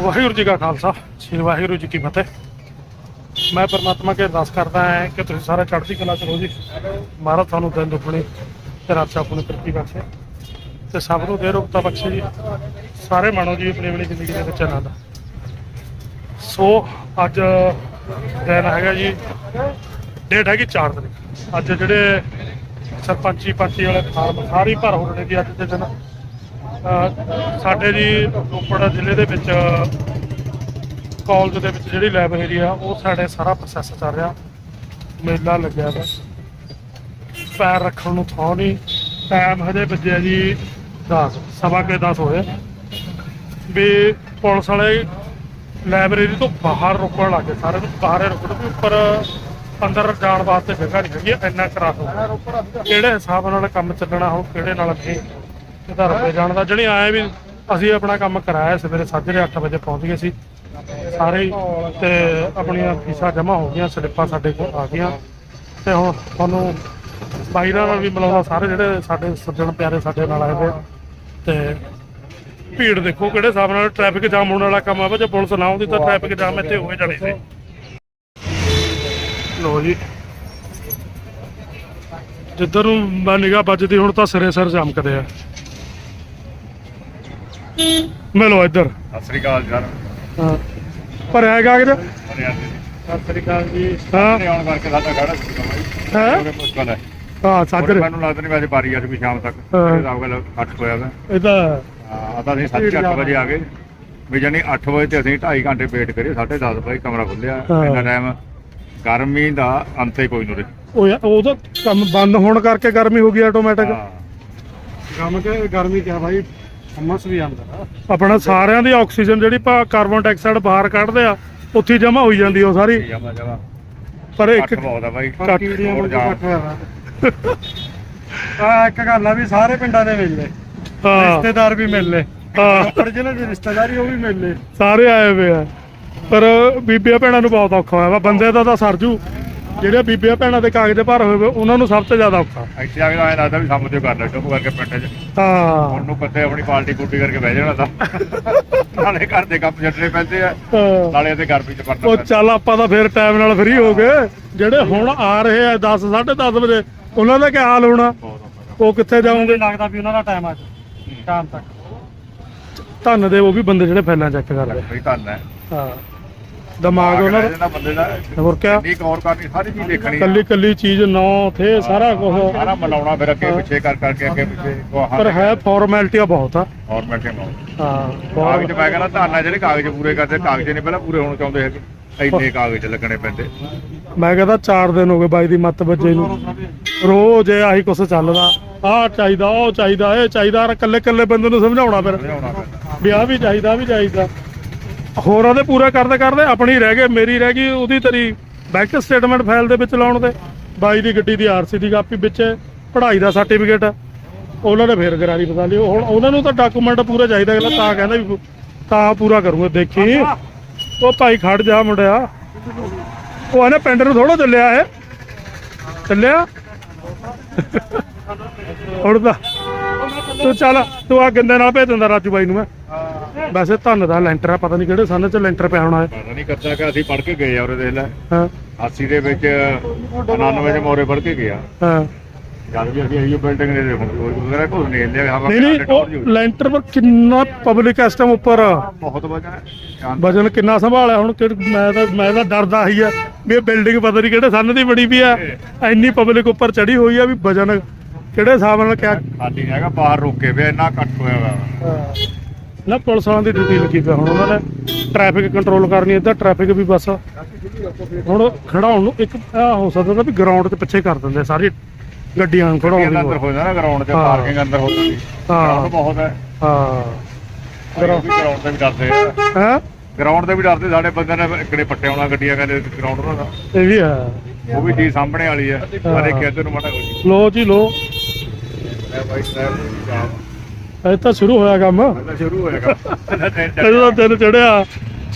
ਵਾਹਿਗੁਰੂ ਜੀ ਕਾ ਖਾਲਸਾ, ਸ੍ਰੀ ਵਾਹਿਗੁਰੂ ਜੀ ਕੀ ਫਤਿਹ। ਮੈਂ ਪਰਮਾਤਮਾ ਕੇ ਅਰਦਾਸ ਕਰਦਾ ਹਾਂ ਕਿ ਤੁਸੀਂ ਸਾਰੇ ਚੜ੍ਹਦੀ ਕਲਾ ਚ ਰਹੋ ਜੀ। ਮਹਾਰਾਜ ਤੁਹਾਨੂੰ ਦਿਨ ਦੁੱਗਣੀ ਤੇ ਰਾਤ ਆਪਣੀ ਤਰੱਕੀ ਬਖਸ਼ੇ। ਤੇ ਸਭ ਨੂੰ ਦੇ ਰੁਕਤਾ ਬਖਸ਼ੇ ਜੀ। ਸਾਰੇ ਮਾਣੋ ਜੀ ਆਪਣੀ ਆਪਣੀ ਜ਼ਿੰਦਗੀ ਦੇ ਵਿੱਚ ਆਨੰਦ। ਸੋ, ਅੱਜ ਦਿਨ ਹੈਗਾ ਜੀ, ਡੇਟ ਹੈਗੀ 4 ਤਰੀਕ। ਅੱਜ ਜਿਹੜੇ ਸਰਪੰਚੀ ਪੰਚੀ ਵਾਲੇ ਫਾਰਮ ਸਾਰੀ ਭਰ ਹੋ ਰਹੇ ਜੀ ਅੱਜ ਦੇ ਦਿਨ। ਸਾਡੇ ਜੀ ਰੋਪੜ ਜ਼ਿਲ੍ਹੇ ਦੇ ਵਿੱਚ ਕਾਲਜ ਦੇ ਵਿੱਚ ਜਿਹੜੀ ਲਾਇਬ੍ਰੇਰੀ ਆ, ਉਹ ਸਾਡੇ ਸਾਰਾ ਪ੍ਰੋਸੈਸ ਚੱਲ ਰਿਹਾ। ਮੇਲਾ ਲੱਗਿਆ ਵਾ। ਪੈਰ ਰੱਖਣ ਨੂੰ ਥਾਂ ਨਹੀਂ ਟਾਈਮ ਹਜੇ ਵੱਜਿਆ ਜੀ 10 ਸਵਾ ਕੇ 10 ਹੋਏ। ਵੀ ਪੁਲਿਸ ਵਾਲੇ ਲਾਇਬ੍ਰੇਰੀ ਤੋਂ ਬਾਹਰ ਰੁਕਣ ਲੱਗੇ ਸਾਰੇ ਨੂੰ। ਬਾਹਰ ਰੁਕਣ ਵੀ ਉੱਪਰ ਅੰਦਰ ਜਾਣ ਵਾਸਤੇ ਜਗ੍ਹਾ ਨਹੀਂ ਹੈਗੀ, ਇੰਨਾ ਕਰਾ ਹੋ ਕਿਹੜੇ ਹਿਸਾਬ ਨਾਲ ਕੰਮ ਚੱਲਣਾ, ਹੁਣ ਕਿਹੜੇ ਨਾਲ ਨਹੀਂ? ਇਹਦਾ ਰੱਬੇ ਜਾਣਦਾ ਜਿਹੜੀ ਆਏ ਵੀ ਅਸੀਂ ਆਪਣਾ ਕੰਮ ਕਰਾਇਆ ਸਵੇਰੇ ਸਾਜਰੇ 8 ਵਜੇ ਪਹੁੰਚ ਗਏ ਸੀ। ਸਾਰੇ ਹੀ ਤੇ ਆਪਣੀਆਂ ਫੀਸਾਂ ਜਮ੍ਹਾਂ ਹੋ ਗਈਆਂ, ਸਲਿੱਪਾਂ ਸਾਡੇ ਕੋਲ ਆ ਗਈਆਂ। ਤੇ ਹੁਣ ਤੁਹਾਨੂੰ ਬਾਈਰਾਂ ਨਾਲ ਵੀ ਮਿਲਾਉਣਾ ਸਾਰੇ ਜਿਹੜੇ ਸਾਡੇ ਸੱਜਣ ਪਿਆਰੇ ਸਾਡੇ ਨਾਲ ਆਏ ਹੋਏ। ਤੇ ਭੀੜ ਦੇਖੋ ਕਿਹੜੇ ਹਿਸਾਬ ਨਾਲ ਟ੍ਰੈਫਿਕ ਜਾਮ ਹੋਣ ਵਾਲਾ ਕੰਮ ਆ। ਵਾ ਜੇ ਪੁਲਿਸ ਨਾ ਆਉਂਦੀ ਤਾਂ ਟ੍ਰੈਫਿਕ ਜਾਮ ਇੱਥੇ ਹੋਏ ਜਾਣੇ ਸੀ। ਲੋ ਜੀ। ਜਿੱਧਰ ਨੂੰ ਮੈਂ ਨਿਗਾਹ ਵੱਜਦੀ, ਹੁਣ ਤਾਂ ਸਿਰੇ ਸਿਰ ਚਮਕਦੇ ਆ। ਮਿਲੋ ਇੱਧਰ। ਸਤਿ ਸ੍ਰੀ ਅਕਾਲ ਯਾਰ ਹਾਂ। ਪਰ ਹੈ ਕਾਗਜ਼ ਹਰਿਆਣੇ ਦੀ ਸਤਿ ਸ੍ਰੀ ਅਕਾਲ ਜੀ। ਹਾਂ। ਨੇ ਆਉਣ ਕਰਕੇ ਸਾਡਾ ਖੜਾ ਸੀ। ਹੈਂ? ਉਹਨੇ ਮੁਸ਼ਕਲ ਹੈ ਹਾਂ ਸਾਜਰੇ ਮੈਨੂੰ ਲੱਗਦਾ ਨਹੀਂ ਵੈਸੇ ਬਾਰੀ ਅੱਜ ਵੀ ਸ਼ਾਮ ਤੱਕ। ਹਾਂ। ਇਹ ਤਾਂ ਗੱਲ 8 ਹੋਇਆ ਵਾ ਇਹ ਤਾਂ ਆ ਤਾਂ ਅਸੀਂ 7:30 ਵਜੇ ਆ ਗਏ। ਵੀ ਜਾਨੀ 8 ਵਜੇ ਤੇ ਅਸੀਂ 2.5 ਘੰਟੇ ਵੇਟ ਕਰੀ 10:30 ਵਜੇ ਕਮਰਾ ਖੁੱਲਿਆ ਹਾਂ। ਇੰਨਾ ਟਾਈਮ ਗਰਮੀ ਦਾ ਅੰਤ ਹੀ ਕੋਈ ਨਹੀਂ ਉਹ ਯਾਰ ਉਹਦਾ ਕੰਮ ਬੰਦ ਹੋਣ ਕਰਕੇ ਗਰਮੀ ਹੋ ਗਈ ਆਟੋਮੈਟਿਕ ਗਮ ਕੇ ਗਰਮੀ ਕਿਆ ਭਾਈ ਹਮਸ ਵੀ ਆਉਂਦਾ ਆਪਣਾ ਸਾਰਿਆਂ ਦੀ ਆਕਸੀਜਨ ਜਿਹੜੀ ਪਾ ਕਾਰਬਨ ਡਾਈਆਕਸਾਈਡ ਬਾਹਰ ਕੱਢਦੇ ਆ ਉੱਥੇ ਜਮਾ ਹੋਈ ਜਾਂਦੀ ਉਹ ਸਾਰੀ। ਜਮਾ ਜਮਾ ਪਰ ਇੱਕ ਬਹੁਤ ਆ ਬਾਈ ਪਰ ਘੱਟ ਕੀੜੀਆਂ ਹੋਰ ਨੂੰ ਜਾਮ। ਇਕੱਠ ਹੋਇਆ ਆ ਇੱਕ ਗੱਲ ਆ ਵੀ ਸਾਰੇ ਪਿੰਡਾਂ ਦੇ ਮਿਲ। ਲੈ ਹਾਂ। ਰਿਸ਼ਤੇਦਾਰ ਵੀ ਮਿਲ। ਲੈ ਹਾਂ। ਪਰ ਜਿਹਨਾਂ ਦੀ ਰਿਸ਼ਤੇਦਾਰੀ ਉਹ ਵੀ ਮਿਲ। ਲੈ ਸਾਰੇ ਆਏ ਹੋਏ ਆ। ਪਰ ਬੀਬੀਆਂ ਭੈਣਾਂ ਨੂੰ ਬਹੁਤ ਔਖਾ ਹੋਇਆ ਵਾ ਬੰਦੇ ਦਾ ਤਾਂ ਸਰਜੂ ਜਿਹੜੇ ਬੀਬੀਆਂ ਭੈਣਾਂ ਦੇ ਕਾਗਜ਼ ਭਰ ਹੋਏ ਵੇ ਉਹਨਾਂ ਨੂੰ ਸਭ ਤੋਂ ਜ਼ਿਆਦਾ ਔਖਾ। ਇੱਥੇ ਆ ਕੇ ਐਂ ਲੱਗਦਾ ਵੀ ਸਾਹਮਣੇ ਤੇ ਕਰ ਲੈ ਚੁੱਪ ਕਰਕੇ ਪਿੰਡ 'ਚ। ਹਾਂ। ਉਹਨੂੰ ਪੱਤੇ ਆਪਣੀ ਪਾਰਟੀ ਕੁੱਟੀ ਕਰਕੇ ਬਹਿ ਜਾਣਾ ਤਾਂ। ਨਾਲੇ ਘਰ ਦੇ ਕੰਮ ਛੱਡਣੇ ਪੈਂਦੇ ਆ। ਹਾਂ। ਨਾਲੇ ਤੇ ਗਰਮੀ 'ਚ ਪੜਨਾ ਉਹ ਚੱਲ ਆਪਾਂ ਤਾਂ ਫੇਰ ਟਾਈਮ ਨਾਲ ਫ੍ਰੀ ਹੋ ਗਏ। ਜਿਹੜੇ ਹੁਣ ਆ ਰਹੇ ਆ 10 10:30 ਵਜੇ ਉਹਨਾਂ ਦਾ ਕੀ ਹਾਲ ਹੋਣਾ? ਉਹ ਕਿੱਥੇ ਜਾਓਗੇ? ਲੱਗਦਾ ਵੀ ਉਹਨਾਂ ਦਾ ਟਾਈਮ ਅੱਜ ਸ਼ਾਮ ਤੱਕ। ਧੰਨ ਦੇ ਉਹ ਵੀ ਬੰਦੇ ਜਿਹੜੇ ਫੈਲਾਂ ਚੈੱਕ ਕਰਦੇ ਬਈ ਧੰਨ ਹੈ। ਹਾਂ। ਦਿਮਾਗ ਉਹਨਾਂ ਦਾ। ਬੰਦੇ ਦਾ। ਹੋਰ ਕਿਆ? ਕਿੰਨੀ ਗੌਰ ਕਰਨੀ ਸਾਰੀ ਚੀਜ਼ ਦੇਖਣੀ ਕੱਲੀ ਕੱਲੀ ਚੀਜ਼ ਨੌ ਥੇ ਸਾਰਾ ਕੁਝ ਸਾਰਾ ਮਲਾਉਣਾ ਫਿਰ ਅੱਗੇ ਪਿੱਛੇ ਕਰ ਕਰਕੇ ਅੱਗੇ ਪਿੱਛੇ ਪਰ ਹੈ ਫਾਰਮੈਲਿਟੀਆਂ ਬਹੁਤ ਆ। ਫਾਰਮੈਟ ਹੀ ਮਾਉ ਹਾਂ ਕਾਗਜ਼ ਬਹੁਤ। ਮੈਂ ਕਹਿੰਦਾ ਧੰਨ ਹੈ ਜਿਹੜੇ ਕਾਗਜ਼ ਪੂਰੇ ਕਰਦੇ ਕਾਗਜ਼ ਨਹੀਂ ਪਹਿਲਾਂ ਪੂਰੇ ਹੋਣੇ ਚਾਹੁੰਦੇ ਹੈਗੇ। ਇੰਨੇ ਕਾਗਜ਼ ਲੱਗਣੇ ਪੈਂਦੇ। ਮੈਂ ਕਹਿੰਦਾ 4 ਦਿਨ ਹੋ ਗਏ ਬਾਈ ਦੀ ਮੱਤ ਵੱਜੇ ਨੂੰ। ਰੋਜ਼ ਇਹ ਆਹੀ ਕੁਛ ਚੱਲਦਾ। ਆਹ ਚਾਹੀਦਾ ਉਹ ਚਾਹੀਦਾ ਇਹ ਚਾਹੀਦਾ। ਇਕੱਲੇ ਇਕੱਲੇ ਬੰਦੇ ਨੂੰ ਸਮਝਾਉਣਾ ਫਿਰ। ਪੈਂਦਾ। ਵੀ ਚਾਹੀਦਾ ਵੀ ਚਾਹੀਦਾ। ਹੋਰਾਂ ਦੇ ਪੂਰਾ ਕਰਦੇ ਕਰਦੇ ਆਪਣੀ ਰਹਿ ਗਏ, ਮੇਰੀ ਰਹਿ ਗਈ, ਉਹਦੀ ਤੇਰੀ ਬੈਂਕ ਸਟੇਟਮੈਂਟ ਫਾਈਲ ਦੇ ਵਿੱਚ ਲਾਉਣ ਦੇ ਬਾਈ ਦੀ ਗੱਡੀ ਦੀ ਆਰਸੀ ਦੀ ਕਾਪੀ ਵਿੱਚ, ਪੜ੍ਹਾਈ ਦਾ ਸਰਟੀਫਿਕੇਟ ਉਹਨਾਂ ਨੇ ਫੇਰ ਗਰਾਰੀ ਬਤਾ ਲਈ। ਹੁਣ ਉਹਨਾਂ ਨੂੰ ਤਾਂ ਡਾਕੂਮੈਂਟ ਪੂਰਾ ਚਾਹੀਦਾ ਅਗਲਾ, ਤਾਂ ਕਹਿੰਦਾ ਵੀ ਤਾਂ ਪੂਰਾ ਕਰੂੰਗਾ। ਦੇਖੀ, ਉਹ ਭਾਈ ਖੜ ਜਾ ਮੁੰਡਿਆ। ਉਹ ਇਹਨੇ ਪਿੰਡ ਨੂੰ ਥੋੜਾ ਚੱਲਿਆ ਇਹ। ਚੱਲਿਆ? ਹੁਣ ਤਾਂ ਤੂੰ ਚੱਲ, ਤੂੰ ਆ ਗੰਦੇ ਨਾਲ ਭੇਜ ਦਿੰਦਾ ਰਾਜੂ ਬਾਈ ਨੂੰ ਮੈਂ। ਵੈਸੇ ਧੰਨ ਦਾ ਲੈਂਟਰ ਆ ਪਤਾ ਨਹੀਂ ਕਿਹੜੇ ਸੰਨ ਚ ਲੈਂਟਰ ਪਿਆ ਹੋਣਾ ਹੈ। ਪਤਾ ਨਹੀਂ ਕਰਦਾ ਕਿ ਅਸੀਂ ਪੜ੍ਹ ਕੇ ਗਏ ਆ ਉਰੇ ਦੇਖ ਲੈ। ਹਾਂ। 80 ਦੇ ਵਿੱਚ 99 ਦੇ ਮੋਰੇ ਪੜ੍ਹ ਕੇ ਗਿਆ। ਹਾਂ। ਜਦ ਵੀ ਅਸੀਂ ਇਹੋ ਬਿਲਡਿੰਗ ਦੇ ਹੁਣ ਵਗੈਰਾ ਕੁਝ ਨਹੀਂ ਲਿਆ ਹਵਾ ਨਹੀਂ ਨਹੀਂ ਉਹ ਲੈਂਟਰ ਪਰ ਕਿੰਨਾ ਪਬਲਿਕ ਇਸ ਟਾਈਮ ਉੱਪਰ। ਬਹੁਤ ਵਜਾ ਹੈ। ਸ਼ਾਂਤ। ਵਜਨ ਕਿੰਨਾ ਸੰਭਾਲਿਆ ਹੁਣ? ਕਿ ਮੈਂ ਤਾਂ ਮੈਂ ਤਾਂ ਡਰਦਾ ਹੀ ਆ ਵੀ ਇਹ ਬਿਲਡਿੰਗ ਪਤਾ ਨਹੀਂ ਕਿਹੜੇ ਸੰਨ ਦੀ ਬਣੀ ਵੀ ਆ। ਇੰਨੀ ਪਬਲਿਕ ਉੱਪਰ ਚੜੀ ਹੋਈ ਆ ਵੀ ਵਜਨ ਕਿਹੜੇ ਹਿਸਾਬ ਨਾਲ ਕਿਆ ਖਾਲੀ ਹੈਗਾ ਬਾਹਰ ਰੋਕੇ ਪਿਆ ਇੰਨਾ ਕੱਟ ਹੋਇਆ ਵਾ। ਨਾ ਪੁਲਿਸ ਵਾਲਿਆਂ ਦੀ ਡਿਊਟੀ ਲੱਗੀ ਪਿਆ ਹੁਣ ਉਹਨਾਂ ਨੇ ਟ੍ਰੈਫਿਕ ਕੰਟਰੋਲ ਕਰਨੀ ਇੱਧਰ ਟ੍ਰੈਫਿਕ ਵੀ ਬਸ ਹੁਣ ਖੜਾਉਣ ਨੂੰ ਇੱਕ ਆਹ ਹੋ ਸਕਦਾ ਵੀ ਗਰਾਊਂਡ 'ਚ ਪਿੱਛੇ ਕਰ ਦਿੰਦੇ ਸਾਰੀ ਗੱਡੀਆਂ ਨੂੰ ਖੜਾਉਣ ਇਹਦਾ ਅੰਦਰ ਦੀ ਹੋ ਜਾਣਾ ਗਰਾਊਂਡ 'ਚ। ਪਾਰਕਿੰਗ ਅੰਦਰ ਹੋ ਜਾਂਦੀ ਹਾਂ। ਬਹੁਤ ਹੈ। ਹਾਂ। ਗਰਾਊਂਡ ਤੇ ਵੀ ਡਰਦੇ ਆ ਹੈ? ਗਰਾਊਂਡ ਤੇ ਵੀ ਡਰਦੇ ਸਾਡੇ ਬੰਦੇ ਨੇ ਇਕੜੇ ਪੱਟੇ ਆਉਣਾ ਗੱਡੀਆਂ ਕਹਿੰਦੇ ਗਰਾਊਂਡ ਉਹਨਾਂ ਦਾ। ਇਹ ਵੀ ਹੈ। ਉਹ ਵੀ ਚੀਜ਼ ਸਾਹਮਣੇ ਵਾਲੀ ਹੈ। ਆ ਦੇਖਿਆ ਤੈਨੂੰ ਮਾੜਾ ਲੋ ਜੀ ਲੋ ਮੈਂ ਬਾਈ ਸਾਹਿਬ ਇਹ ਤਾਂ ਸ਼ੁਰੂ ਹੋਇਆ ਕੰਮ। ਪਹਿਲਾਂ ਸ਼ੁਰੂ ਹੋਏਗਾ ਇਹਦਾ ਦਿਨ ਚੜਿਆ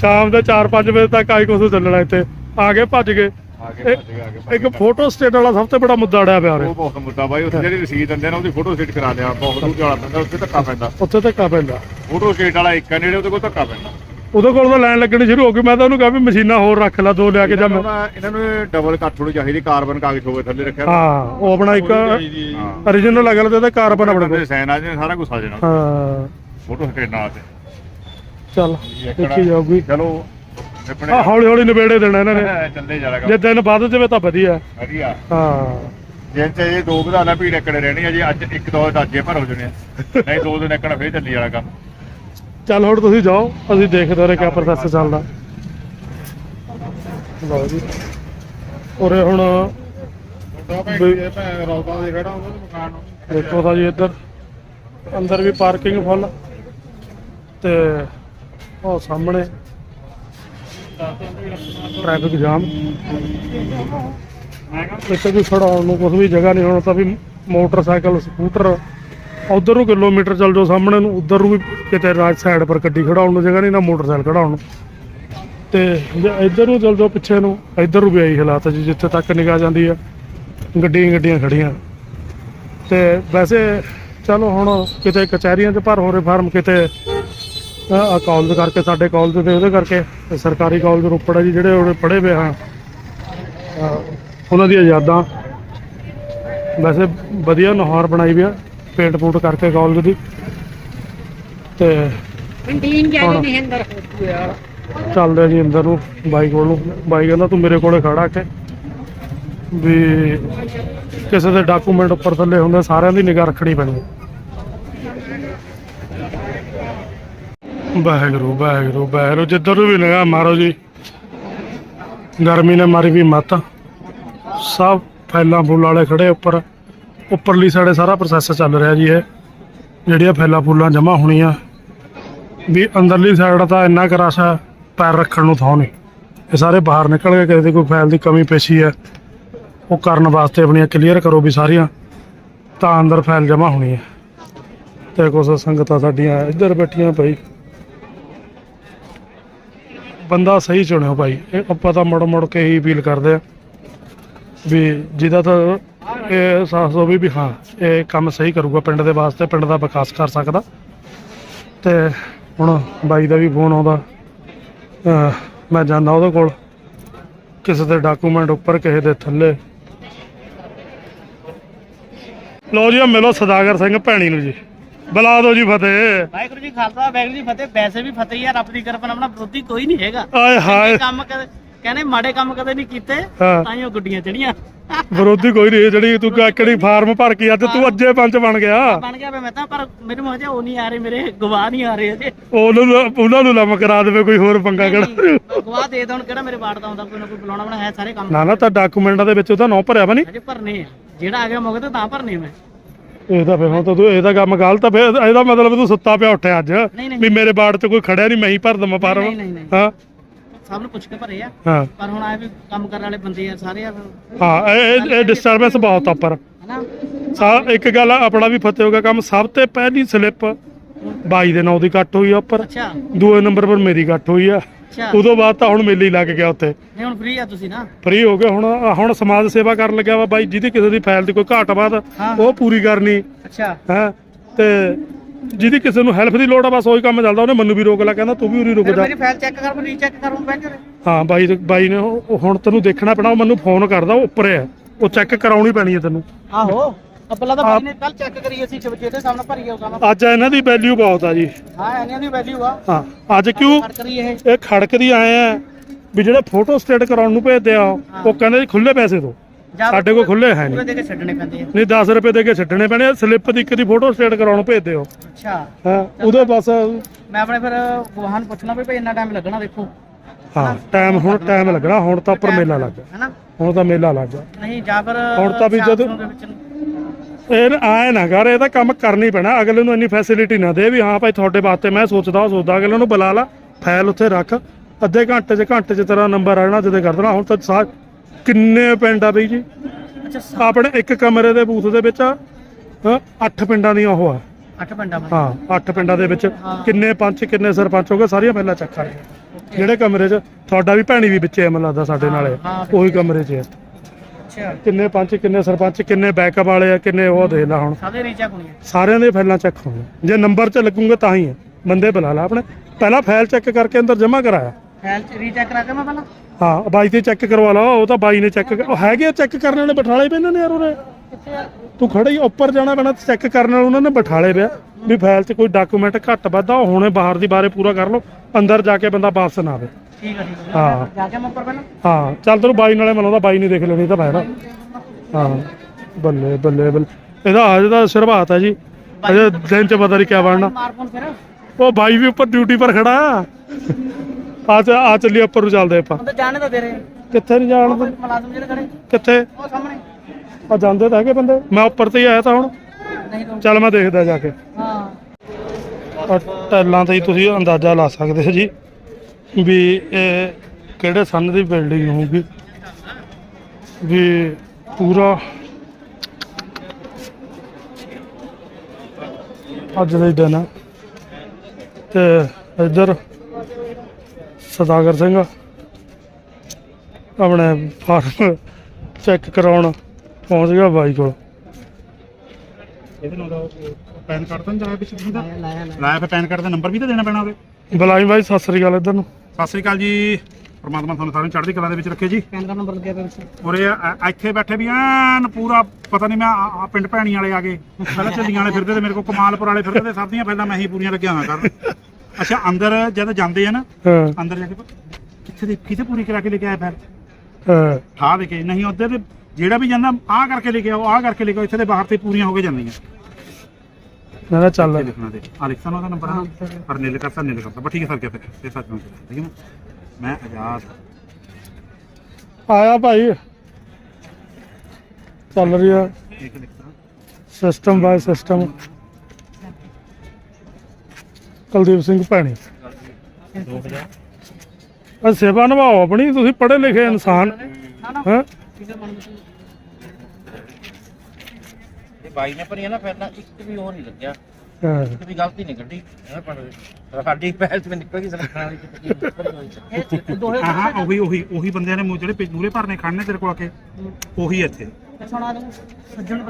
ਸ਼ਾਮ ਦੇ 4-5 ਵਜੇ ਤੱਕ ਆਈ ਕੁਛ ਚੱਲਣਾ ਇੱਥੇ। ਆ ਗਏ ਭੱਜ ਗਏ। ਆਗੇ ਭੱਜ ਗਿਆ ਆਗੇ ਇੱਕ ਫੋਟੋ ਸਟੇਟ ਵਾਲਾ ਸਭ ਤੋਂ ਬੜਾ ਮੁੱਦਾ ਅੜਿਆ ਪਿਆ ਬਹੁਤ ਮੁੱਦਾ ਬਾਈ ਉੱਥੇ ਜਿਹੜੀ ਰਸੀਦ ਦਿੰਦੇ ਨੇ ਉਹਦੀ ਫੋਟੋ ਸਟੇਟ ਕਰਾ ਲਿਆ ਬਹੁਤ ਦੂਰ ਜਾਣਾ ਪੈਂਦਾ ਉੱਥੇ ਧੱਕਾ ਪੈਂਦਾ। ਉੱਥੇ ਧੱਕਾ ਪੈਂਦਾ। ਫੋਟੋ ਸਟੇਟ ਵਾਲਾ ਇੱਕ ਹੈ ਨੇੜੇ ਉਹਦੇ ਕੋਲ ਧੱਕਾ ਪੈਂਦਾ। ਉਹਦੇ ਕੋਲ ਤਾਂ ਲਾਈਨ ਲੱਗਣੀ ਸ਼ੁਰੂ ਹੋ ਗਈ ਮੈਂ ਤਾਂ ਉਹਨੂੰ ਕਿਹਾ ਵੀ ਮਸ਼ੀਨਾਂ ਹੋਰ ਰੱਖ ਲੈ ਦੋ ਲਿਆ ਕੇ ਜਾਂ ਮੈਂ ਇਹਨਾਂ ਨੂੰ ਡਬਲ ਕੱਟ ਥੋੜੀ ਚਾਹੀਦੀ ਕਾਰਬਨ ਕਾਗਜ਼ ਹੋਵੇ ਥੱਲੇ ਰੱਖਿਆ ਹਾਂ ਉਹ ਆਪਣਾ ਇੱਕ origignal ਅਗਲ ਤੇ ਕਾਰਬਨ ਆਪਣੇ ਕੋਲ ਸਾਈਨ ਆ ਜਾਣ ਸਾਰਾ ਕੁਝ ਆ ਜਾਣਾ। ਹਾਂ। ਫੋਟੋ ਸਟੇਟ ਨਾਲ ਤੇ। ਚੱਲ ਦੇਖੀ ਜਾਊਗੀ। ਚਲੋ ਆ ਆਪਣੇ ਹੌਲੀ ਹੌਲੀ ਨਿਬੇੜੇ ਦੇਣਾ ਇਹਨਾਂ ਨੇ। ਚੱਲੇ ਜਾਣਾ ਜੇ ਦਿਨ ਵੱਧ ਜਾਵੇ ਤਾਂ ਵਧੀਆ। ਵਧੀਆ। ਹਾਂ। ਜੇ ਤੇ ਇਹ ਦੋ ਵਧਾਣਾ ਭੀੜ ਇਕੜੇ ਰਹਿਣੀ ਆ ਜੀ ਅੱਜ ਇੱਕ ਦੋ ਦਾਜੇ ਭਰ ਹੋ ਜਣੇ ਨਹੀਂ ਦੋ ਦਿਨ ਇੱਕਣਾ ਫੇਰ ਚੱਲੀ ਵਾਲਾ ਕੰਮ। ਚੱਲ ਹੁਣ ਤੁਸੀਂ ਜਾਓ ਅਸੀਂ ਦੇਖਦੇ ਰਹੇ ਕਿਆ ਪ੍ਰੋਸੈਸ ਚੱਲਦਾ। ਲਓ ਜੀ। ਉਰੇ ਹੁਣ ਰੌਦਾ ਦੇ ਖੜਾ ਉਹਨਾਂ ਦੇ ਮਕਾਨ ਨੂੰ। ਦੇਖੋ ਤਾਂ ਜੀ ਇੱਧਰ ਅੰਦਰ ਵੀ ਪਾਰਕਿੰਗ ਫੁੱਲ ਤੇ ਉਹ ਸਾਹਮਣੇ ਟ੍ਰੈਫਿਕ ਜਾਮ ਇੱਥੇ ਵੀ ਖੜਾਉਣ ਨੂੰ ਕੁਝ ਵੀ ਜਗ੍ਹਾ ਨਹੀਂ ਹੁਣ ਤਾਂ ਵੀ ਮੋਟਰਸਾਈਕਲ ਸਕੂਟਰ ਉਧਰ ਨੂੰ ਕਿਲੋਮੀਟਰ ਚੱਲ ਜਾਓ ਸਾਹਮਣੇ ਨੂੰ, ਉਧਰ ਨੂੰ ਵੀ ਕਿਤੇ ਰਾਈਟ ਸਾਈਡ ਪਰ ਗੱਡੀ ਖੜਾਉਣ ਨੂੰ ਜਗ੍ਹਾ ਨਹੀਂ, ਨਾ ਮੋਟਰਸਾਈਕਲ ਖੜਾਉਣ ਨੂੰ। ਤੇ ਜੇ ਇੱਧਰ ਨੂੰ ਚੱਲ ਜਾਓ ਪਿੱਛੇ ਨੂੰ, ਇੱਧਰ ਨੂੰ ਵੀ ਆਈ ਹਾਲਾਤ ਆ ਜੀ, ਜਿੱਥੇ ਤੱਕ ਨਿਗਾਹ ਜਾਂਦੀ ਆ, ਗੱਡੀਆਂ ਗੱਡੀਆਂ ਖੜੀਆਂ। ਤੇ ਵੈਸੇ ਚਲੋ ਹੁਣ ਕਿਤੇ ਕਚਹਿਰੀਆਂ 'ਚ ਭਰ ਹੋ ਰਹੇ ਫਾਰਮ, ਕਿਤੇ ਆ ਕਾਲਜ ਕਰਕੇ, ਸਾਡੇ ਕਾਲਜ ਦੇ ਉਹਦੇ ਕਰਕੇ ਸਰਕਾਰੀ ਕਾਲਜ ਰੋਪੜ ਆ ਜੀ, ਜਿਹੜੇ ਉਹਨੇ ਪੜ੍ਹੇ ਹੋਏ ਹਾਂ ਉਹਨਾਂ ਦੀਆਂ ਯਾਦਾਂ। ਵੈਸੇ ਵਧੀਆ ਨੁਹਾਰ ਬਣਾਈ ਵੀ ਆ। ਪੇਂਟ ਪੂਟ ਕਰਕੇ ਕਾਲਜ ਦੀ। ਤੇ ਕੰਟੀਨ ਜਾ ਕੇ ਨਹੀਂ ਅੰਦਰ ਯਾਰ ਚੱਲਦੇ ਜੀ ਅੰਦਰ ਨੂੰ ਬਾਈਕ ਕੋਲ ਨੂੰ। ਬਾਈਕ ਕਹਿੰਦਾ ਤੂੰ ਮੇਰੇ ਕੋਲੇ ਖੜਾ ਕੇ ਵੀ ਕਿਸੇ ਦੇ ਡਾਕੂਮੈਂਟ ਉੱਪਰ ਥੱਲੇ ਹੁੰਦੇ ਸਾਰਿਆਂ ਦੀ ਨਿਗਾਹ ਰੱਖਣੀ ਪੈਣੀ ਵਾਹਿਗੁਰੂ ਵਾਹਿਗੁਰੂ ਵਾਹਿਗੁਰੂ ਜਿੱਧਰ ਨੂੰ ਵੀ ਨਿਗਾਹ ਮਾਰੋ ਜੀ। ਗਰਮੀ ਨੇ ਮਾਰੀ ਵੀ ਮੱਤ। ਸਭ ਫੈਲਾਂ ਫੁੱਲ ਵਾਲੇ ਖੜੇ ਉੱਪਰ। ਉੱਪਰਲੀ ਸਾਡੇ ਸਾਰਾ ਪ੍ਰੋਸੈਸ ਚੱਲ ਰਿਹਾ ਜੀ ਇਹ। ਜਿਹੜੀਆਂ ਫੈਲਾਂ ਫੁੱਲਾਂ ਜਮ੍ਹਾਂ ਹੋਣੀਆਂ। ਵੀ ਅੰਦਰਲੀ ਸਾਈਡ ਤਾਂ ਇੰਨਾ ਕੁ ਰਸ਼ ਹੈ ਪੈਰ ਰੱਖਣ ਨੂੰ ਥਾਂ ਨਹੀਂ। ਇਹ ਸਾਰੇ ਬਾਹਰ ਨਿਕਲ ਗਏ ਕਿਸੇ ਦੀ ਕੋਈ ਫਾਈਲ ਦੀ ਕਮੀ ਪੇਸ਼ੀ ਹੈ ਉਹ ਕਰਨ ਵਾਸਤੇ ਆਪਣੀਆਂ ਕਲੀਅਰ ਕਰੋ ਵੀ ਸਾਰੀਆਂ, ਤਾਂ ਅੰਦਰ ਫਾਈਲ ਜਮ੍ਹਾਂ ਹੋਣੀ ਹੈ ਤੇ ਕੁਛ ਸੰਗਤਾਂ ਸਾਡੀਆਂ ਇੱਧਰ ਬੈਠੀਆਂ ਭਾਈ। ਬੰਦਾ ਸਹੀ ਚੁਣਿਓ ਭਾਈ। ਇਹ ਆਪਾਂ ਤਾਂ ਮੁੜ ਮੁੜ ਕੇ ਹੀ ਅਪੀਲ ਕਰਦੇ ਆ। ਵੀ ਜਿਹਦਾ ਤਾਂ ਇਹ ਅਹਿਸਾਸ ਹੋਵੇ ਵੀ ਹਾਂ ਇਹ ਕੰਮ ਸਹੀ ਕਰੂਗਾ ਪਿੰਡ ਦੇ ਵਾਸਤੇ ਪਿੰਡ ਦਾ ਵਿਕਾਸ ਕਰ ਸਕਦਾ। ਤੇ ਹੁਣ ਬਾਈ ਦਾ ਵੀ ਫੋਨ ਆਉਂਦਾ। ਮੈਂ ਜਾਂਦਾ ਉਹਦੇ ਕੋਲ। ਕਿਸੇ ਦੇ ਡਾਕੂਮੈਂਟ ਉੱਪਰ ਕਿਸੇ ਦੇ ਥੱਲੇ। ਲਓ ਜੀ ਮਿਲੋ ਸਦਾਗਰ ਸਿੰਘ ਭੈਣੀ ਨੂੰ ਜੀ। ਬੁਲਾ ਦਿਓ ਜੀ ਫਤਿਹ। ਵਾਹਿਗੁਰੂ ਜੀ ਖਾਲਸਾ ਵਾਹਿਗੁਰੂ ਜੀ ਫਤਿਹ। ਵੈਸੇ ਵੀ ਫਤਿਹ ਯਾਰ ਰੱਬ ਦੀ ਕਿਰਪਾ ਨਾਲ ਆਪਣਾ ਵਿਰੋਧੀ ਕੋਈ ਨਹੀਂ ਹੈਗਾ। ਆਏ ਹਾਏ। ਕੰਮ ਕਹਿੰਦੇ ਮਾੜੇ ਕੰਮ ਕਦੇ ਨਹੀਂ ਕੀਤੇ। ਤਾਂ ਹੀ ਉਹ ਗੁੱਡੀਆਂ ਚੜੀਆਂ। ਵਿਰੋਧੀ ਕੋਈ ਨਹੀਂ ਜਿਹੜੀ ਤੂੰ ਕਿਹੜੀ ਫਾਰਮ ਭਰ ਕੇ ਅੱਜ ਤੂੰ ਅੱਜੇ ਪੰਚ ਬਣ ਗਿਆ। ਬਣ ਗਿਆ ਵੇ ਮੈਂ ਤਾਂ ਪਰ ਮੂੰਹ 'ਚ ਉਹ ਨਹੀਂ ਆ ਰਹੇ ਮੇਰੇ ਗਵਾਹ ਨਹੀਂ ਆ ਰਹੇ ਅਜੇ। ਉਹਨਾਂ ਨੂੰ ਉਹਨਾਂ ਨੂੰ ਲੰਮ ਕਰਾ ਦੇਵੇ ਕੋਈ ਹੋਰ ਪੰਗਾ ਕਿਹੜਾ। ਗਵਾਹ ਦੇ ਦੇਣ ਕਿਹੜਾ ਮੇਰੇ ਬਾੜ ਦਾ ਹੁੰਦਾ ਕੋਈ ਨਾ ਕੋਈ ਬੁਲਾਉਣਾ ਬਣਾ ਹੈ ਸਾਰੇ ਕੰਮ। ਨਾ ਨਾ ਤਾਂ ਡਾਕੂਮੈਂਟਾਂ ਦੇ ਵਿੱਚ ਉਹਦਾ ਨਾਂ ਭਰਿਆ ਵਾ ਨਹੀਂ ਅਜੇ ਭਰਨੇ ਆ। ਜਿਹੜਾ ਆ ਗਿਆ ਮੌਕੇ ਤੇ ਤਾਂ ਭਰਨੇ ਮੈਂ। ਇਹ ਤਾਂ ਫਿਰ ਹੁਣ ਤਾਂ ਤੂੰ ਇਹਦਾ ਕੰਮ ਗਲਤ ਆ ਫਿਰ ਇਹਦਾ ਮਤਲਬ ਤੂੰ ਸੁੱਤਾ ਪਿਆ ਉੱਠਿਆ ਅੱਜ। ਨਹੀਂ। ਵੀ ਮੇਰੇ ਬਾੜ 'ਚ ਕੋਈ ਖੜਿਆ ਨਹੀਂ ਮੈਂ ਹੀ ਭਰ ਦਵਾਂ ਫਾਰਮ ਨਹੀਂ, ਨਹੀਂ, ਨਹੀਂ। ਹਾਂ। ਸਭ ਨੂੰ ਪੁੱਛ ਕੇ ਭਰੇ ਆ। ਹਾਂ। ਪਰ ਹੁਣ ਆਏ ਵੀ ਕੰਮ ਕਰਨ ਵਾਲੇ ਬੰਦੇ ਆ ਸਾਰੇ ਆ ਹਾਂ ਇਹ- ਇਹ ਇਹ ਡਿਸਟਰਬੈਂਸ ਬਹੁਤ ਆ ਉੱਪਰ। ਹਨਾ? ਸਾ ਇੱਕ ਗੱਲ ਆ, ਆਪਣਾ ਵੀ ਫਤਿਹ ਹੋ ਗਿਆ ਕੰਮ। ਸਭ ਤੋਂ ਪਹਿਲੀ ਸਲਿੱਪ ਬਾਈ ਦੇ ਨਾਂ ਦੀ ਕੱਟ ਹੋਈ ਆ ਉੱਪਰ। ਅੱਛਾ। ਦੂਏ ਨੰਬਰ ਪਰ ਮੇਰੀ ਕੱਟ ਹੋਈ ਆ। ਅੱਛਾ। ਉਦੋਂ ਬਾਅਦ ਤਾਂ ਹੁਣ ਮੇਲੇ ਹੀ ਲੱਗ ਗਿਆ ਉੱਥੇ। ਨਹੀਂ ਹੁਣ ਫ੍ਰੀ ਆ ਤੁਸੀਂ ਨਾ? ਫ੍ਰੀ ਹੋ ਗਏ। ਹੁਣ ਹੁਣ ਸਮਾਜ ਸੇਵਾ ਕਰਨ ਲੱਗਿਆ ਵਾ ਬਾਈ ਜਿਹਦੀ ਕਿਸੇ ਦੀ ਫਾਈਲ ਦੀ ਕੋਈ ਘਾਟ ਬਾਤ। ਉਹ ਪੂਰੀ ਕਰਨੀ। ਅੱਛਾ। ਹੈ ਤੇ ਜਿਹਦੀ ਕਿਸੇ ਨੂੰ ਹੈਲਪ ਦੀ ਲੋੜ ਆ ਬਸ ਉਹੀ ਕੰਮ ਚੱਲਦਾ। ਉਹਨੇ ਮੈਨੂੰ ਵੀ ਰੋਕ ਲਿਆ ਕਹਿੰਦਾ ਤੂੰ ਵੀ ਉਰੀ ਰੁਕ ਜਾ। ਮੇਰੀ ਫਾਈਲ ਚੈੱਕ ਕਰ ਮੈਂ ਰੀਚੈਕ ਕਰੂੰ ਬੈਂਕ ਦੇ ਹਾਂ ਬਾਈ ਬਾਈ ਨੇ ਉਹ ਉਹ ਹੁਣ ਤੈਨੂੰ ਦੇਖਣਾ ਪੈਣਾ ਉਹ ਮੈਨੂੰ ਫੋਨ ਕਰਦਾ ਉਹ ਉੱਪਰ ਹੈ। ਉਹ ਚੈੱਕ ਕਰਾਉਣੀ ਪੈਣੀ ਹੈ ਤੈਨੂੰ। ਆਹੋ ਅੱਬਲਾ ਤਾਂ ਬਾਈ ਨੇ ਕੱਲ ਚੈੱਕ ਕਰੀ ਅਸੀਂ ਚਬਚੇ ਦੇ ਸਾਹਮਣੇ ਭਰੀ ਆ ਉਹ ਕੰਮ ਅੱਜ ਇਹਨਾਂ ਦੀ ਵੈਲਿਊ ਬਹੁਤ ਆ ਜੀ। ਹਾਂ ਇਹਨਾਂ ਦੀ ਵੈਲਿਊ ਆ। ਹਾਂ ਅੱਜ ਕਿਉਂ? ਇਹ। ਖੜਕਦੀ ਆਏ ਆ ਵੀ ਜਿਹੜੇ ਫੋਟੋ ਸਟੇਟ ਕਰਾਉਣ ਨੂੰ ਭੇਜਦੇ ਆ ਉਹ ਕਹਿੰਦੇ ਜੀ ਖੁੱਲੇ ਪੈਸੇ ਦੋ। ਸਾਡੇ ਕੋਲ ਖੁੱਲੇ ਹੈ ਨਹੀਂ। ਦੇ ਕੇ ਛੱਡਣੇ ਪੈਂਦੇ ਆ। ਨਹੀਂ 10 ਰੁਪਏ ਦੇ ਕੇ ਛੱਡਣੇ ਪੈਣੇ ਆ। ਸਲਿੱਪ ਦੀ ਇੱਕ ਦੀ ਫੋਟੋ ਸਟੇਟ ਕਰਾਉਣ ਨੂੰ ਭੇਜਦੇ ਹੋ। ਅੱਛਾ। ਹਾਂ ਉਹਦੇ ਬਸ ਮੈਂ ਆਪਣੇ ਫਿਰ ਗਵਾਹਾਂ ਨੂੰ ਪੁੱਛਣਾ ਵੀ ਭਾਈ ਇੰਨਾ ਟਾਈਮ ਲੱਗਣਾ ਦੇਖੋ। ਹਾਂ ਟਾਈਮ ਹੁਣ ਟਾਈਮ ਲੱਗਣਾ। ਹੁਣ ਤਾਂ ਉੱਪਰ ਮੇਲਾ ਲੱਗ ਗਿਆ। ਹੈਨਾ? ਹੁਣ ਤਾਂ ਮੇਲਾ ਲੱਗ ਗਿਆ। ਨਹੀਂ ਜਾਂ ਫਿਰ ਹੁਣ ਤਾਂ ਵੀ ਜਦੋਂ- ਨੂੰ ਦੇ ਵਿੱਚ ਇਹ ਆਏ ਨਾ ਕਰ ਇਹ ਤਾਂ ਕੰਮ ਕਰਨੀ ਪੈਣਾ। ਅਗਲੇ ਨੂੰ ਇੰਨੀ ਫੈਸਿਲਿਟੀ ਨਾ ਦੇ ਵੀ ਹਾਂ ਭਾਈ ਤੁਹਾਡੇ ਵਾਸਤੇ ਮੈਂ ਸੋਚਦਾ ਉਹ ਸੋਚਦਾ। ਅਗਲੇ ਨੂੰ ਬੁਲਾ ਲਾ ਫਾਈਲ ਉੱਥੇ ਰੱਖ। ਅੱਧੇ ਘੰਟੇ 'ਚ ਘੰਟੇ 'ਚ ਤੇਰਾ ਨੰਬਰ ਆ ਜਾਣਾ ਜਦੇ ਕਰ ਦੇਣਾ। ਹੁਣ ਤਾਂ ਸਾ ਕਿੰਨੇ ਪਿੰਡ ਆ ਬਈ ਜੀ? ਅੱਛਾ ਆਪਣੇ ਇੱਕ ਕਮਰੇ ਦੇ ਬੂਥ ਦੇ ਵਿੱਚ ਹਾਂ, ਅੱਠ ਪਿੰਡਾਂ ਦੀਆਂ ਉਹ ਆ। ਅੱਠ ਪਿੰਡਾਂ ਹਾਂ ਅੱਠ ਪਿੰਡਾਂ ਦੇ ਵਿੱਚ। ਕਿੰਨੇ ਪੰਚ ਕਿੰਨੇ ਸਰਪੰਚ ਹੋ ਗਏ ਸਾਰੀਆਂ ਪਹਿਲਾਂ ਚੈੱਕ ਕਰ ਜਿਹੜੇ ਕਮਰੇ 'ਚ ਤੁਹਾਡਾ ਵੀ ਭੈਣੀ ਵੀ ਵਿੱਚੇ ਮੈਨੂੰ ਲੱਗਦਾ ਸਾਡੇ ਨਾਲੇ। ਹਾਂ, ਉਹੀ ਕਮਰੇ 'ਚ ਹੈ। ਅੱਛਾ। ਕਿੰਨੇ ਪੰਚ ਕਿੰਨੇ ਸਰਪੰਚ ਕਿੰਨੇ ਬੈਕਅਪ ਵਾਲੇ ਆ ਕਿੰਨੇ ਉਹ ਦੇ ਲਾ ਹੁਣ। ਸਾਰੇ ਰੀਚੈਕ ਹੋਣੀਆਂ। ਸਾਰਿਆਂ ਦੇ ਫਾਈਲਾਂ ਚੈੱਕ ਹੋਣ ਜੇ ਨੰਬਰ 'ਚ ਲੱਗੂਗੇ ਤਾਂ ਹੀ ਹੈ ਬੰਦੇ ਬੁਲਾ ਲਾ ਆਪਣੇ। ਪਹਿਲਾਂ ਫਾਈਲ ਚੈੱਕ ਕਰਕੇ ਅੰਦਰ ਜਮ੍ਹਾਂ ਕਰਾਇਆ। ਫਾਈਲ ਚ ਰੀਚੈਕ ਕਰਾ ਕੇ ਮੈਂ ਪਹਿਲਾਂ। ਹਾਂ ਬਾਈ ਤੇ ਚੈੱਕ ਕਰਵਾ ਲਓ ਉਹ ਤਾਂ ਬਾਈ ਨੇ ਚੈੱਕ ਉਹ ਹੈਗੇ ਚੈੱਕ ਕਰਨ ਵਾਲੇ ਬਠਾਲੇ ਪਏ ਇਹਨਾਂ ਨੇ ਯਾਰ ਆ ਤੂੰ ਖੜਾ ਹੀ ਉੱਪਰ ਜਾਣਾ ਪੈਣਾ ਚੈੱਕ ਕਰਨ ਵਾਲੇ ਉਹਨਾਂ ਨੇ ਬਿਠਾਲੇ ਪਿਆ। ਵੀ ਫਾਈਲ 'ਚ ਕੋਈ ਡਾਕੂਮੈਂਟ ਘੱਟ ਵੱਧ ਹੁਣੇ ਬਾਹਰ ਦੀ ਬਾਰੇ ਪੂਰਾ ਕਰ ਲਓ ਅੰਦਰ ਜਾ ਕੇ ਬੰਦਾ ਵਾਪਸ ਨਾ ਆਵੇ। ਠੀਕ ਆ ਠੀਕ ਆ। ਹਾਂ। ਜਾ ਕੇ ਮੈਂ ਉੱਪਰ ਪਹਿਲਾਂ? ਹਾਂ ਚੱਲ ਤੈਨੂੰ ਬਾਈ ਨਾਲੇ ਮਿਲਾਉਂਦਾ ਬਾਈ ਨਹੀਂ ਦੇਖ ਲੈਣੀ ਤਾਂ ਫਾਇਦਾ ਹਾਂ ਬੱਲੇ ਬੱਲੇ ਬੱਲੇ। ਇਹਦਾ ਅੱਜ ਦਾ ਸ਼ੁਰੂਆਤ ਹੈ ਜੀ। ਅਜੇ ਦਿਨ 'ਚ ਪਤਾ ਨਹੀਂ ਕਿਆ ਬਣਨਾ। ਉਹ ਬਾਈ ਵੀ ਉੱਪਰ ਡਿਊਟੀ ਪਰ ਖੜਾ। ਆ ਚ ਆ ਚੱਲੀ ਉੱਪਰ ਨੂੰ ਚੱਲਦੇ ਆਪਾਂ। ਹੁਣ ਤਾਂ ਜਾਣੇ ਤਾਂ ਦੇ ਰਹੇ ਕਿੱਥੇ ਨਹੀਂ ਜਾਣ ਉਹ ਦੇ ਕੋਈ ਮੁਲਾਜ਼ਮ ਜਿਹੜੇ ਖੜੇ। ਕਿੱਥੇ? ਉਹ ਸਾਹਮਣੇ। ਆ ਜਾਂਦੇ ਤਾਂ ਹੈਗੇ ਬੰਦੇ। ਮੈਂ ਉੱਪਰ ਤੇ ਹੀ ਆਇਆ ਤਾਂ ਹੁਣ। ਨਹੀਂ ਚੱਲ ਮੈਂ ਦੇਖਦਾ ਜਾ ਕੇ। ਹਾਂ। ਆਹ ਟੈਲਾਂ ਤੇ ਹੀ ਤੁਸੀਂ ਅੰਦਾਜ਼ਾ ਲਾ ਸਕਦੇ ਹੋ ਜੀ ਵੀ ਇਹ ਕਿਹੜੇ ਸੰਨ ਦੀ ਬਿਲਡਿੰਗ ਹੋਊਗੀ। ਵੀ ਪੂਰਾ ਅੱਜ ਦਾ ਹੀ ਦਿਨ ਹੈ। ਤੇ ਇੱਧਰ ਸਦਾਗਰ ਸਿੰਘ। ਆਪਣੇ ਫਾਰਮ ਚੈੱਕ ਕਰਾਉਣ ਪਹੁੰਚ ਗਿਆ ਬਾਈ ਕੋਲ। ਇਹਦੇ ਨਾਲ ਦਾ ਪੈਨ ਕਾਰਡ ਤਾਂ ਜਾਇਆ ਪਿੱਛੇ ਦਾ ਲਾਇਆ ਲਾਇਆ ਲਾਇਆ। ਲਾਇਆ ਫਿਰ ਪੈਨ ਕਾਰਡ ਦਾ ਨੰਬਰ ਵੀ ਤਾਂ ਦੇਣਾ ਪੈਣਾ ਉਹਦੇ। ਬੁਲਾਈ ਬਾਈ ਸਤਿ ਸ੍ਰੀ ਅਕਾਲ ਇੱਧਰ ਨੂੰ। ਸਤਿ ਸ੍ਰੀ ਅਕਾਲ ਜੀ। ਪਰਮਾਤਮਾ ਤੁਹਾਨੂੰ ਸਾਰਿਆਂ ਨੂੰ ਚੜ੍ਹਦੀ ਕਲਾ ਦੇ ਵਿੱਚ ਰੱਖੇ ਜੀ। ਪੈਨ ਕਾਰਡ ਨੰਬਰ ਲੱਗਿਆ ਪਿਆ ਵਿੱਚ ਔਰ ਆ- ਇੱਥੇ ਬੈਠੇ ਵੀ ਐਨ ਪੂਰਾ ਪਤਾ ਨਹੀਂ ਮੈਂ ਆ ਆ ਪਿੰਡ ਭੈਣੀ ਵਾਲੇ ਆ ਗਏ। ਪਹਿਲਾਂ ਝੱਲੀਆਂ ਵਾਲੇ ਫਿਰਦੇ ਤੇ ਮੇਰੇ ਕੋਲ ਕਮਾਲਪੁਰ ਵਾਲੇ ਫਿਰਦੇ ਤੇ ਸਰਦੀਆਂ ਪਹਿਲਾਂ ਮੈਂ ਹੀ ਪੂਰੀਆਂ ਲੱਗਿਆ ਕਰਨ। ਅੱਛਾ ਅੰਦਰ ਜਦ ਜਾਂਦੇ ਆ ਨਾ ਹਾਂ। ਅੰਦਰ ਜਾ ਕੇ ਕਿੱਥੇ ਦੇ ਕਿਤੇ ਪੂਰੀ ਕਰਾ ਕੇ ਲੈ ਕੇ ਆਇਆ ਫਿਰ? ਹਾਂ। ਠਾ ਦੇ ਕੇ ਨਹੀਂ ਉੱਧਰ ਤੇ ਜਿਹੜਾ ਵੀ ਜਾਂਦਾ ਆਹ ਕਰਕੇ ਲੈ ਕੇ ਆਓ ਆਹ ਕਰਕੇ ਲੈ ਕੇ ਆਓ ਇੱਥੇ ਦੇ ਬਾਹਰ ਤੇ ਪੂਰੀਆਂ ਹੋ ਕੇ ਜਾਂਦੀਆਂ। ਮੈਂ ਕਿਹਾ ਚੱਲ। ਲਿਖਣਾ ਦੇ ਆ ਨਾ ਉਹਦਾ ਨੰਬਰ ਹਾਂ, ਪਰ ਨੀਲ ਕਰਤਾ ਨੀਲ ਕਰਤਾ ਬਸ ਠੀਕ ਹੈ ਸਰ ਕਿਆ ਫਿਰ? ਇਹ ਸੱਚ ਨੂੰ ਠੀਕ ਹੈ ਨਾ? ਮੈਂ ਆਜ਼ਾਦ। ਆਇਆ ਭਾਈ। ਚੱਲ ਰਹੀ। ਇੱਕ ਲਿਖਤਾ system by system Kuldeep Singh Bhaini. 2000 ਆ ਸੇਵਾ ਨਿਭਾਓ ਆਪਣੀ ਤੁਸੀਂ ਪੜ੍ਹੇ ਲਿਖੇ ਇਨਸਾਨ। ਹਾਂ? ਇਹ ਬਾਈ ਨੇ ਭਰੀਆਂ ਨਾ ਪਹਿਲਾਂ ਇੱਕ ਵੀ ਉਹ ਨਹੀਂ ਲੱਗਿਆ। ਹਾਂ। ਇੱਕ ਵੀ ਗਲਤੀ ਨਹੀਂ ਕੱਢੀ। ਇਹ ਪੜ ਸਾਡੀ ਪਹਿਲ ਚ ਨਿਕਲ ਗਈ ਸਰਕਾਰ ਸੀ। ਇਹ ਦੋਹੇ ਹਾਂ ਹਾਂ ਉਹੀ ਉਹੀ ਉਹੀ ਬੰਦਿਆਂ ਨੇ ਮੂੰਹ ਜਿਹੜੇ ਮੂਰੇ ਭਰਨੇ ਖੜਨੇ ਤੇਰੇ ਕੋਲ ਆ ਕੇ ਉਹੀ ਇੱਥੇ। ਸੁਣਾ ਦੂੰ ਸੱਜਣ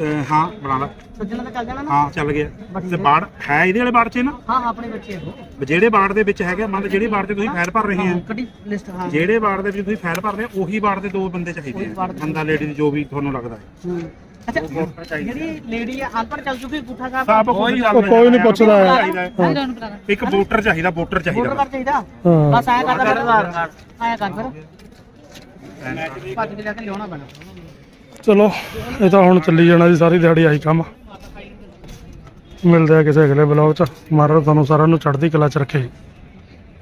ਅਹ ਹਾਂ ਬਣਾ ਲਾ। ਸੱਜਣ ਤਾਂ ਚੱਲ ਜਾਣਾ ਨਾ। ਹਾਂ ਚੱਲ ਗਿਆ। ਤੇ ਬਾੜ ਹੈ ਇਹਦੇ ਵਾਲੇ ਬਾੜ 'ਚ ਨਾ? ਹਾਂ ਹਾਂ ਆਪਣੇ ਬੱਚੇ ਉਹ। ਜਿਹੜੇ ਬਾੜ ਦੇ ਵਿੱਚ ਹੈਗੇ ਮੰਨ ਲਓ ਜਿਹੜੇ ਬਾੜ 'ਚ ਤੁਸੀਂ ਫਾਈਲ ਭਰ ਰਹੇ ਆ ਕੱਢੀ ਲਿਸਟ ਹਾਂ। ਜਿਹੜੇ ਬਾੜ ਦੇ ਵਿੱਚ ਤੁਸੀਂ ਫਾਈਲ ਭਰ ਰਹੇ ਹੋ ਉਹੀ ਬਾੜ ਦੇ ਦੋ ਬੰਦੇ ਚਾਹੀਦੇ ਆ। ਬੰਦਾ ਲੇਡੀ ਜੋ ਵੀ ਤੁਹਾਨੂੰ ਲੱਗਦਾ ਹੈ। ਹੂੰ। ਅੱਛਾ ਜਿਹੜੀ ਲੇਡੀ ਆ ਅਨਪੜ੍ਹ ਚੱਲ ਚੁੱਕੀ ਗੁੱਠਾ ਸਾਹਿਬ? ਸਭ ਕੁਝ ਉਹ ਕੋਈ ਨਹੀਂ ਪੁੱਛਦਾ ਹੈ। ਇੱਕ ਵੋਟਰ ਚਾਹੀਦਾ ਵੋਟਰ ਵੋਟਰ ਚਾਹੀਦਾ ਕਾਰਡ ਚਾਹੀਦਾ। ਹਾਂ। ਬਸ ਆਇਆ ਕਰਦਾ ਫਿਰ ਆਇਆ ਕਰ ਫਿਰ। ਭੱਜ ਕੇ ਜਾ ਕੇ ਲਿਆਉਣਾ ਪੈਣਾ। ਚਲੋ, ਇਹ ਤਾਂ ਹੁਣ ਚੱਲੀ ਜਾਣਾ ਜੀ, ਸਾਰੀ ਦਿਹਾੜੀ ਆਈ ਕੰਮ। ਮਿਲਦੇ ਆ ਕਿਸੇ ਅਗਲੇ ਬਲੌਗ ਚ। ਮਹਾਰਾਜ ਤੁਹਾਨੂੰ ਸਾਰਿਆਂ ਨੂੰ ਚੜ੍ਹਦੀ ਕਲਾ ਚ ਰੱਖੇ।